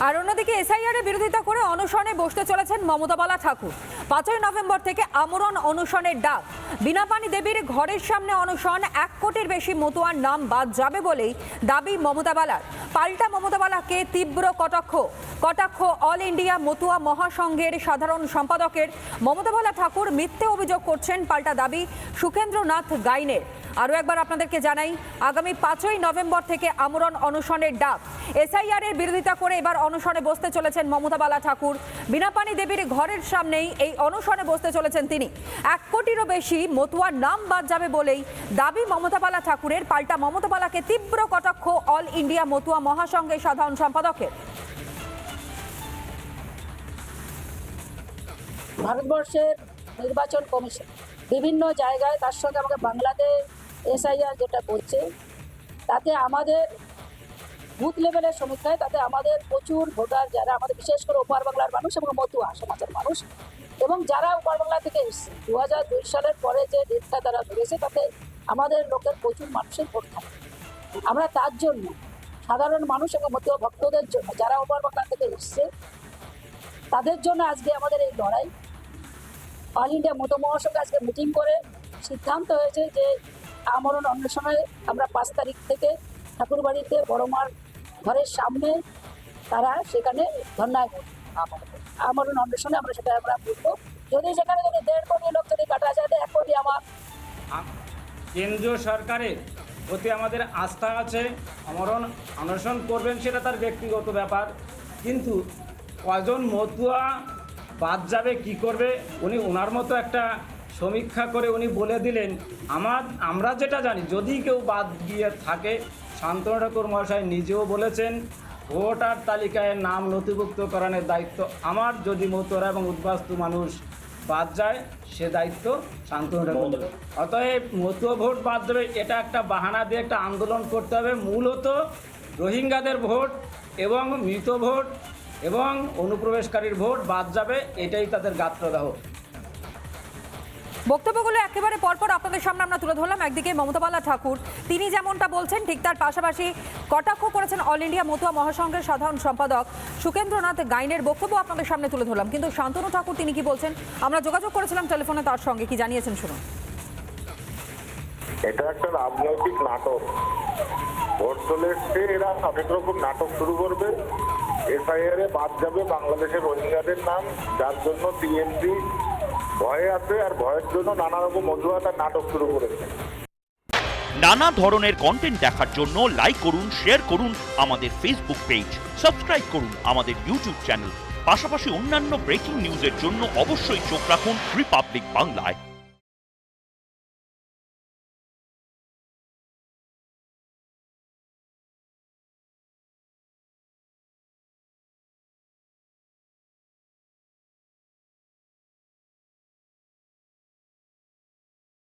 আর অন্যদিকে এসআইআর এর বিরোধিতা করে অনশনে বসতে চলেছেন মমতা বালা ঠাকুর। পাঁচই নভেম্বর থেকে আমরণ অনশনের ডাক। বিনাপানি দেবীর ঘরের সামনে অনশন এক কোটির বেশি মতুয়ার নাম বাদ যাবে বলেই দাবি মমতা বালার পাল্টা মমতা বালাকে তীব্র কটাক্ষ। কটাক্ষ অল ইন্ডিয়া মতুয়া মহাসংঘের সাধারণ সম্পাদকের। মমতা বালা ঠাকুর মিথ্যে অভিযোগ করছেন পাল্টা দাবি সুখেন্দ্রনাথ গাইনের। আরও একবার আপনাদেরকে জানাই, আগামী পাঁচই নভেম্বর থেকে আমরণ অনশনের ডাক। এসআইআর এর বিরোধিতা করে এবার অনশনে বসতে চলেছেন মমতা বালা ঠাকুর বিনাপানি দেবীর ঘরের সামনেই এই অনশনে বসতে চলেছেন তিনি। এক কোটিরও বেশি মতুয়ার নাম বাদ যাবে বলেই দাবি মমতা বালা ঠাকুরের পাল্টা মমতা বালাকে তীব্র কটাক্ষ অল ইন্ডিয়া মতুয়া মহাসংঘের সাধারণ সম্পাদকের। ভারতবর্ষের নির্বাচন কমিশন বিভিন্ন জায়গায় তার সঙ্গে আমাকে বাংলাদেশ এসআইআর যেটা করছে, তাতে আমাদের বুথ লেভেলের সমীক্ষায় তাতে আমাদের প্রচুর ভোটার যারা আমাদের বিশেষ করে ওপার বাংলার মানুষ এবং মতুয়া সমাজের মানুষ এবং যারা ওপার বাংলা থেকে এসছে দু হাজার দুই সালের পরে যে ডেটটা তারা ধরেছে তাতে আমাদের লোকের প্রচুর মানুষের ভোট থাকে। আমরা তার জন্য সাধারণ মানুষ এবং মতুয়া ভক্তদের জন্য যারা ওপার বাংলা থেকে এসছে, তাদের জন্য আজকে আমাদের এই লড়াই। অল ইন্ডিয়া মতো মহাসংঘ আজকে মিটিং করে সিদ্ধান্ত হয়েছে যে আমরণ অন্বেষণে আমরা পাঁচ তারিখ থেকে ঠাকুরবাড়িতে বড়মার ঘরের সামনে তারা সেখানে ধর্নায়। আমরণ অন্বেষণে আমরা সেটা আমরা বুঝব। যদি সেখানে যদি দেড় কোটি লোক যদি কাটা যায় এক কোটি আমার কেন্দ্রীয় সরকারের প্রতি আমাদের আস্থা আছে, আমরণ অনশন করবেন সেটা তার ব্যক্তিগত ব্যাপার। কিন্তু কজন মতুয়া বাদ যাবে, কি করবে? উনি ওনার মতো একটা সমীক্ষা করে উনি বলে দিলেন আমার আমরা যেটা জানি যদি কেউ বাদ গিয়ে থাকে শান্তনু ঠাকুর মহাশয় নিজেও বলেছেন ভোটার তালিকায় নাম নথিভুক্তকরণের দায়িত্ব আমার যদি মতুয়ারা এবং উদ্বাস্তু মানুষ বাদ যায় সে দায়িত্ব শান্তনু ঠাকুর অতএব মতুয়া ভোট বাদ দেবে এটা একটা বাহানা দিয়ে একটা আন্দোলন করতে হবে। মূলত রোহিঙ্গাদের ভোট এবং মৃত ভোট এবং অনুপ্রবেশকারীর ভোট বাদ যাবে এটাই তাদের গাত্রদাহ। বক্তব্যগুলো একেবারে পরপর আপনাদের সামনে আমরা তুলে ধরলাম। একদিকে মমতা বালা ঠাকুর, তিনি যেমনটা বলছেন, ঠিক তার পাশাপাশি কটাক্ষ করেছেন অল ইন্ডিয়া মতুয়া মহাসংঘের সাধারণ সম্পাদক সুকেন্দ্রনাথ গাইনের বক্তব্য আপনাদের সামনে তুলে ধরলাম। কিন্তু শান্তনু ঠাকুর, তিনি কি বলছেন? আমরা যোগাযোগ করেছিলাম টেলিফোনে, তার সঙ্গে কি জানিয়েছেন শুনুন। এটা একটা রাজনৈতিক নাটক। ভোট চলে এসছে, এরা অনেক রকম নাটক শুরু করবে। এসআইআর এ বাদ যাবে বাংলাদেশের রোহিঙ্গাদের নাম, যার জন্য টিএমসি ভয়ে আছে আর ভয়ের জন্য নানা রকম অজুহাত নাটক শুরু করেছে। নানা ধরনের কন্টেন্ট দেখার জন্য লাইক করুন শেয়ার করুন আমাদের ফেসবুক পেজ সাবস্ক্রাইব করুন আমাদের ইউটিউব চ্যানেল পাশাপাশি অন্যান্য ব্রেকিং নিউজের জন্য অবশ্যই চোখ রাখুন রিপাবলিক বাংলায়